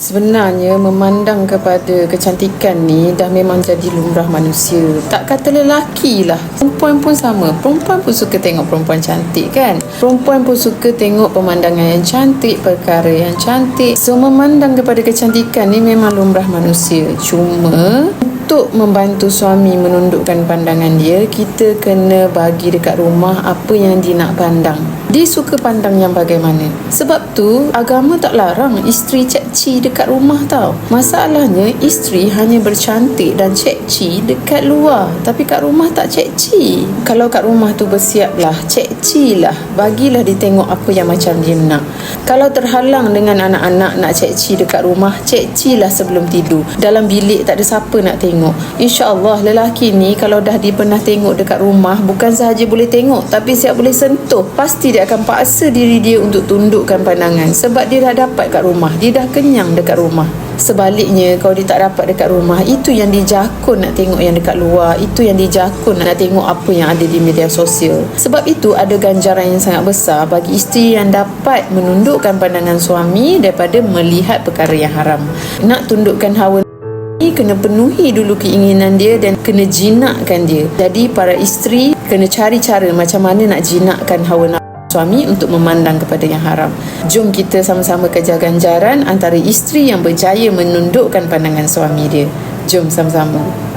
Sebenarnya memandang kepada kecantikan ni dah memang jadi lumrah manusia. Tak kata lelaki lah. Perempuan pun sama. Perempuan pun suka tengok perempuan cantik kan? Perempuan pun suka tengok pemandangan yang cantik, perkara yang cantik. So memandang kepada kecantikan ni memang lumrah manusia. Cuma untuk membantu suami menundukkan pandangan dia, kita kena bagi dekat rumah apa yang dia nak pandang. Dia suka pandang yang bagaimana. Sebab tu, agama tak larang isteri cekci dekat rumah tau. Masalahnya, isteri hanya bercantik dan cekci dekat luar. Tapi kat rumah tak cekci. Kalau kat rumah tu bersiap lah, cekci lah. Bagilah dia tengok apa yang macam dia nak. Kalau terhalang dengan anak-anak nak cekci dekat rumah, cekci lah sebelum tidur. Dalam bilik tak ada siapa nak tengok. InsyaAllah lelaki ni kalau dah dia pernah tengok dekat rumah, bukan sahaja boleh tengok, tapi siap boleh sentuh. Pasti dia akan paksa diri dia untuk tundukkan pandangan. Sebab dia dah dapat kat rumah. Dia dah kenyang dekat rumah. Sebaliknya kalau dia tak dapat dekat rumah itu yang dijakun nak tengok yang dekat luar. Itu yang dijakun nak tengok apa yang ada di media sosial. Sebab itu ada ganjaran yang sangat besar bagi isteri yang dapat menundukkan pandangan suami daripada melihat perkara yang haram. Nak tundukkan hawa ni kena penuhi dulu keinginan dia dan kena jinakkan dia. Jadi para isteri kena cari cara macam mana nak jinakkan hawa nafsu suami untuk memandang kepada yang haram. Jom kita sama-sama kejar ganjaran antara isteri yang berjaya menundukkan pandangan suami dia. Jom sama-sama.